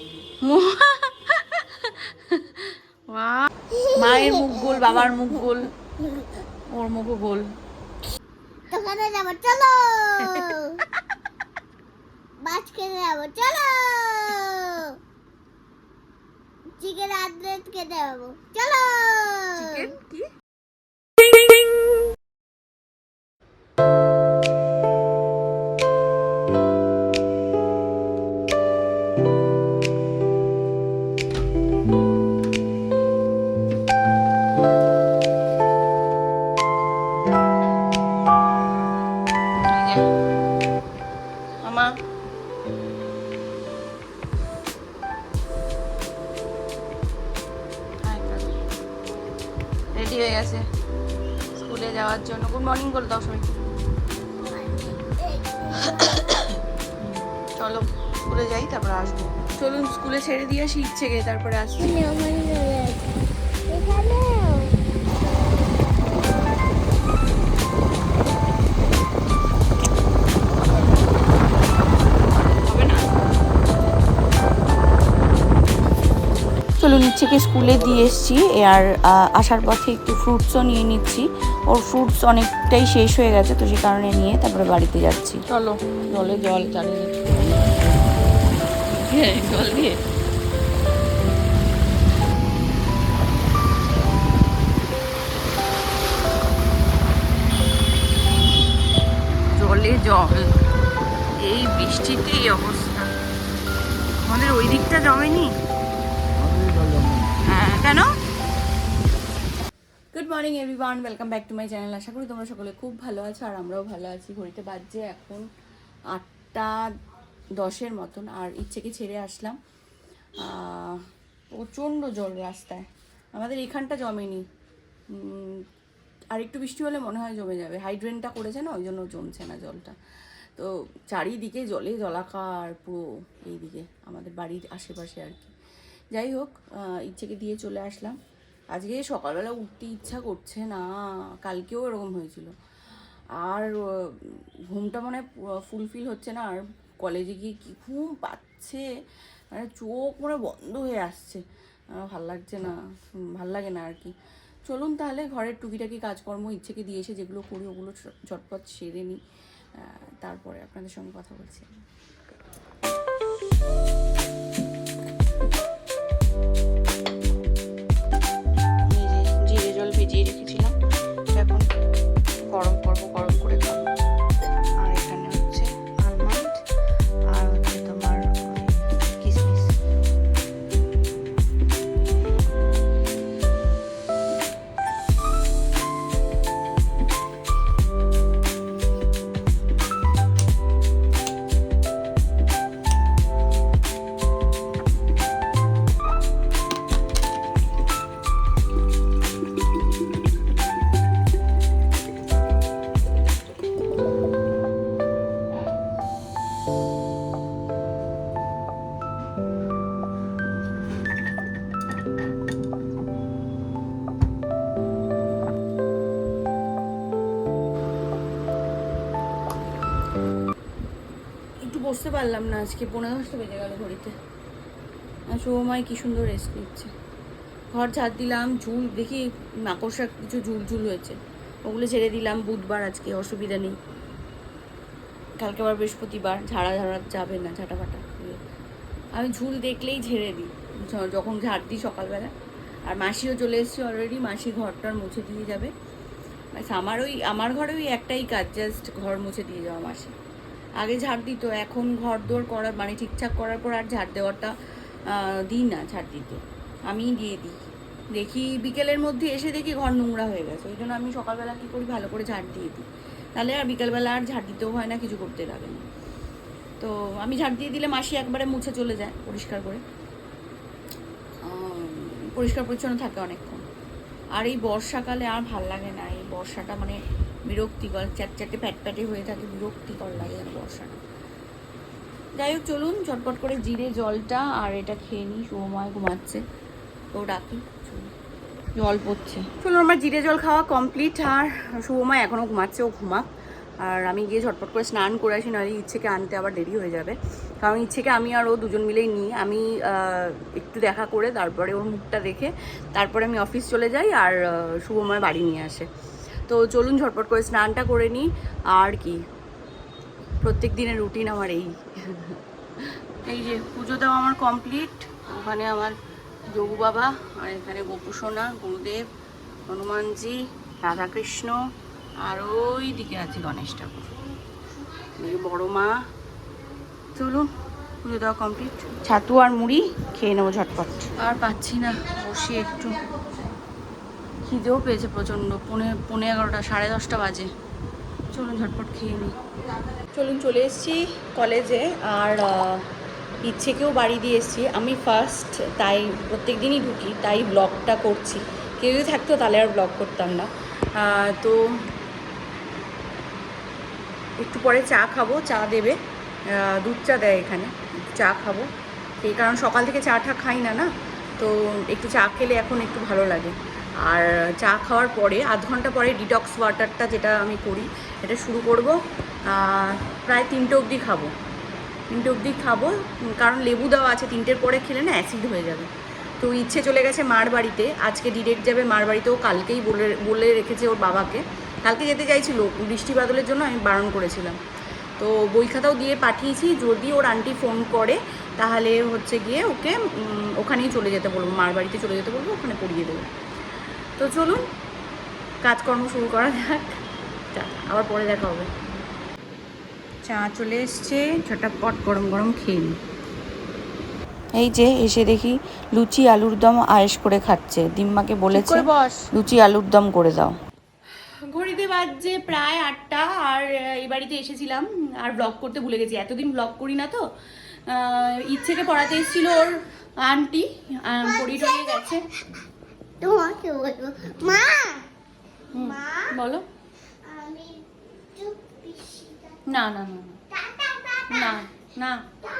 মায়ের মুখ গোল বাবার মুখ গোল ওর মুখও গোল। দোকানে যাব চলো। মাছ খেতে যাব চলো। চিকেন খেতে যাব চলো। চিকেন কি? যাওয়ার জন্য। গুড মর্নিং বলে দাও সবাই চলো স্কুলে যাই তারপরে আসব। চলুন স্কুলে ছেড়ে দিয়ে আসি ইচ্ছে গিয়ে তারপরে আসছি। এখানে চলুন ইচ্ছেকে স্কুলে দিয়ে এসছি আর আসার পথে একটু ফ্রুটসও নিয়ে নিচ্ছি। ওর ফ্রুটস অনেকটাই শেষ হয়ে গেছে তো সেই কারণে নিয়ে তারপরে বাড়িতে যাচ্ছি। চলো জলে জল চালিয়ে। জল দিয়ে। জলে জল এই বৃষ্টিতে এই অবস্থা। আমাদের ওই দিকটা জমেনি? হ্যাঁ কেন? Good morning everyone welcome back to my channel আশা করি তোমরা সকলে খুব ভালো আছো আর আমরাও ভালো আছি। ঘড়িতে বাজছে এখন আটটা দশের মতন আর ইচ্ছেকে ছেড়ে আসলাম। প্রচণ্ড জল রাস্তায়। আমাদের এখানটা জমেনি। আর একটু বৃষ্টি হলে মনে হয় জমে যাবে। হাইড্রেনটা করেছে না, ওই জন্য জমছে না জলটা। তো চারিদিকে জলে জলাকার পুরো এইদিকে, আমাদের বাড়ির আশেপাশে আর কি। যাই হোক ইচ্ছেকে দিয়ে চলে আসলাম। আজকে সকালবেলা উঠতে ইচ্ছা করছে না, কালকেও এরকম হয়েছিল। আর ঘুমটা মনে ফুলফিল হচ্ছে না, আর কলেজে গিয়ে কি ঘুম পাচ্ছে মানে চোখ মনে বন্ধ হয়ে আসছে। ভালো লাগছে না ভালো লাগে না আর কি। চলুন তাহলে ঘরের টুকিটাকি কাজকর্ম ইচ্ছেকে দিয়ে এসে যেগুলো করি, ওগুলো ঝটপট সেরে নিই। তারপরে আপনাদের সঙ্গে কথা বলছি বসতে পারলাম না, আজকে পনেরো দশটা বেজে গেল ঘড়িতে। শুভময় কি সুন্দর রেস্ট নিচ্ছে। ঘর ঝাড় দিলাম, ঝুল, দেখি মাকড়সা কিছু ঝুল ঝুল হয়েছে। ওগুলো ছেড়ে দিলাম, বুধবার আজকে, অসুবিধা নেই। কালকে আবার বৃহস্পতিবার, ঝাড়া ঝাড়া যাবে না ঝাঁটা ফাটা আমি ঝুল দেখলেই ঝেড়ে দিই যখন ঝাড় দিই সকালবেলা। আর মাসিও চলে এসছে অলরেডি মাসি ঘরটার মুছে দিয়ে যাবে। আমার ওই আমার ঘরে ওই একটাই কাজ জাস্ট ঘর মুছে দিয়ে যাওয়া মাসি। আগে ঝাড় দিত, এখন ঘর দোর করার মানে ঠিকঠাক করার পর আর ঝাড় দেওয়াটা দিই না, ঝাড় দিতে। আমিই দিয়ে দিই। দেখি বিকেলের মধ্যে এসে দেখি ঘর নোংরা হয়ে গেছে, ওই জন্য আমি সকালবেলা কী করি, ভালো করে ঝাড় দিয়ে দিই। তাহলে আর বিকেলবেলা আর ঝাড় দিতেও হয় না, কিছু করতে লাগে না। তো আমি ঝাড় দিয়ে দিলে মাসি একবারে মুছে চলে যায়, পরিষ্কার করে। পরিষ্কার পরিচ্ছন্ন থাকে অনেকক্ষণ। আর এই বর্ষাকালে আর ভালো লাগে না, এই বর্ষাটা মানে বিরক্তিকর চ্যাটচ্যাটে প্যাটপ্যাটে হয়ে থাকে, বিরক্তিকর লাগে যেন বর্ষাটা। যাই হোক, চলুন চটপট করে জিরে জলটা আর এটা খেয়ে নিই সময় ঘুমাচ্ছে। তো ডাকি জল পড়ছে। চলুন, আমার জিরে জল খাওয়া কমপ্লিট, আর শুভময় এখনও ঘুমাচ্ছে, ও ঘুমাক। আর আমি গিয়ে ঝটপট করে স্নান করে আসি, নাহলে ইচ্ছেকে আনতে আবার দেরি হয়ে যাবে। কারণ ইচ্ছেকে আমি আর ও দুজন মিলেই নিই। আমি একটু দেখা করে, তারপরে ওর মুখটা দেখে, তারপরে আমি অফিস চলে যাই, আর শুভময় বাড়ি নিয়ে আসে। তো চলুন ঝটপট করে স্নানটা করে নিই। আর কি? প্রত্যেক দিনের রুটিন আমার এই। এই যে পুজো দেওয়া আমার কমপ্লিট ওখানে আমার যোগু বাবা আর এখানে গোপুসোনা গুরুদেব হনুমানজি রাধাকৃষ্ণ আর ওই দিকে আছে গণেশ ঠাকুর। এই বড় মা। চলুন পুজো দেওয়া কমপ্লিট ছাতু আর মুড়ি খেয়ে নেব ঝটপট। আর পাচ্ছি না বসি একটু। খিদেও পেয়েছে প্রচণ্ড। পনে পনে এগারোটা, সাড়ে দশটা বাজে। চলুন ঝটপট খেয়ে নিই। চলুন চলে এসেছি কলেজে, আর ইচ্ছেকেও বাড়ি দিয়ে এসেছি। আমি ফার্স্ট তাই প্রত্যেক দিনই ঢুকি, তাই ব্লগটা করছি। কেউ যদি থাকতো তাহলে আর ব্লগ করতাম না। তো একটু পরে চা খাব, চা দেবে। দুধ চা দেয় এখানে, চা খাব। এই কারণ সকাল থেকে চা টা খাই না না, তো একটু চা খেলে এখন একটু ভালো লাগে। আর চা খাওয়ার পরে, আধ ঘণ্টা পরে ডিটক্স ওয়াটারটা যেটা আমি করি, এটা শুরু করব। প্রায় তিনটে অবধি খাব। তিনটে অবধি খাব, কারণ লেবু দেওয়া আছে, তিনটের পরে খেলে না অ্যাসিড হয়ে যাবে। তো ইচ্ছে চলে গেছে মার বাড়িতে। আজকে ডিরেক্ট যাবে মার বাড়িতেও কালকেই বলে বলে রেখেছে ওর বাবাকে। কালকে যেতে চাইছিল, বৃষ্টি বাদলের জন্য আমি বারণ করেছিলাম। তো বই খাতাও দিয়ে পাঠিয়েছি, যদি ওর আন্টি ফোন করে, তাহলে হচ্ছে গিয়ে ওকে ওখানেই চলে যেতে বলব, মার বাড়িতে চলে যেতে বলব, ওখানে পড়িয়ে দেবে। তো চলুন কাজকর্ম শুরু করা যাক। আবার পরে দেখা হবে। চা চলে এসছে ঝটাপট গরম গরম খেয়ে এই যে এসে দেখি লুচি আলুর দম আয়েশ করে খাচ্ছে। দিম্মাকে বলেছে বস। লুচি আলুর দম করে দাও। ঘড়িতে বাজছে প্রায় আটটা আর এই বাড়িতে এসেছিলাম। আর ব্লগ করতে ভুলে গেছি এতদিন ব্লগ করি না তো। ইচ্ছেকে পড়াতে এসেছিল ওর আন্টি আহ, পড়ি টড়িয়ে গেছে। তোমাকে বলব মা! মা? বলো। আমি না না না না। না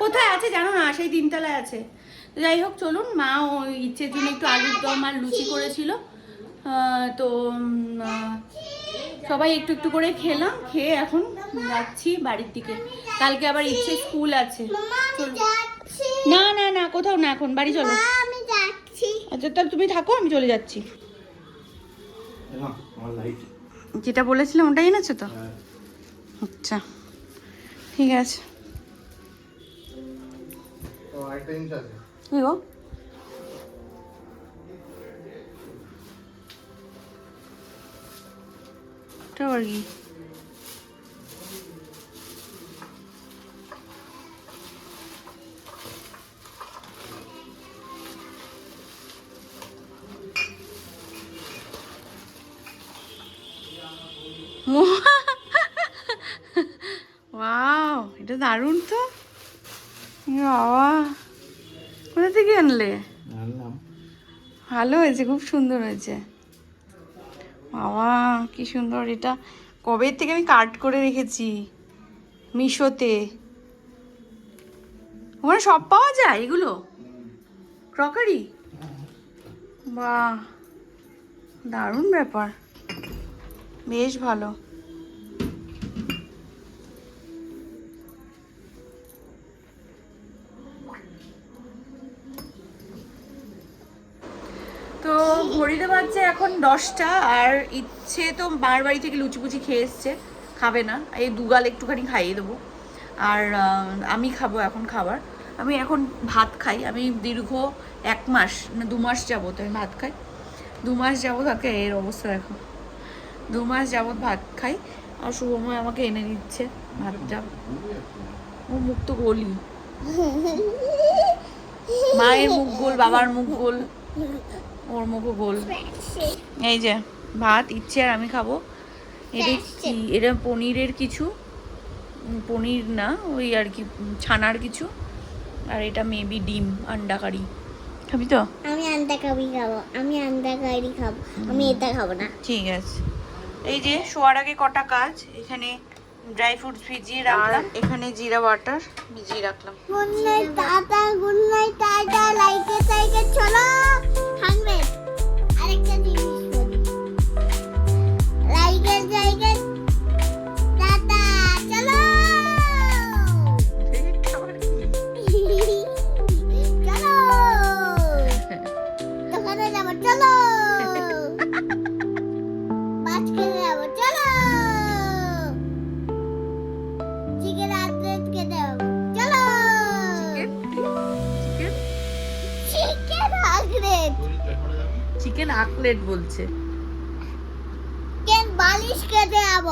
কোথায় আছে জানো না সেই তিনতলায় আছে। তো যাই হোক চলুন মা ও ইচ্ছের জন্য একটু আলুর দম আর লুচি করেছিল। তো সবাই একটু একটু করে খেলাম খেয়ে এখন যাচ্ছি বাড়ির দিকে। কালকে আবার ইচ্ছে স্কুল আছে। না না না কোথাও না এখন বাড়ি চলো। আচ্ছা তাহলে তুমি থাকো আমি চলে যাচ্ছি। না আমার লাইট যেটা বলেছিলাম ওটাই এনেছো তো? আচ্ছা ঠিক আছে। কি গো? কি এটা দারুণ তো। বাবা কোথা থেকে আনলে? ভালো হয়েছে খুব সুন্দর হয়েছে। বাবা কি সুন্দর এটা কবে থেকে আমি কাট করে রেখেছি? মিশোতে। ওখানে সব পাওয়া যায় এগুলো? ক্রকারি? বাহ দারুণ ব্যাপার। বেশ ভালো। ঘড়িতে বাজছে এখন দশটা, আর ইচ্ছে তো মার বাড়ি থেকে লুচি পুচি খেয়ে এসছে, খাবে না। এই দুগাল একটুখানি খাইয়ে দেবো। আর আমি খাব এখন খাবার। আমি এখন ভাত খাই। আমি দীর্ঘ এক মাস, না, দু মাস যাবত আমি ভাত খাই। দু মাস যাবত থাকে এর অবস্থা দেখো। দু মাস যাবত ভাত খাই। আর শুভময় আমাকে এনে দিচ্ছে ভাতটা। ও মুখ তো মায়ের মুখ গোল, বাবার মুখ গোল। ওর মুখও গোল। এই যে ভাত ইচ্ছে আর আমি খাব। এটা কি এটা পনিরের কিছু? পনির না ওই আর কি ছানার কিছু। আর এটা মেবি ডিম আন্ডা কারি। খাবি তো? আমি আন্দা কাবি খাব আমি আন্দা কারি খাব আমি এটা খাব না। ঠিক আছে। এই যে শোয়ার আগে কটা কাজ? এখানে ড্রাই ফ্রুটস ভিজিয়ে রাখলাম। এখানে জিরা বাটার ভিজিয়ে রাখলাম। Good night tata good night tata লাইকে chicken আকলেট বলছে। কেন বালিশ কেটে যাব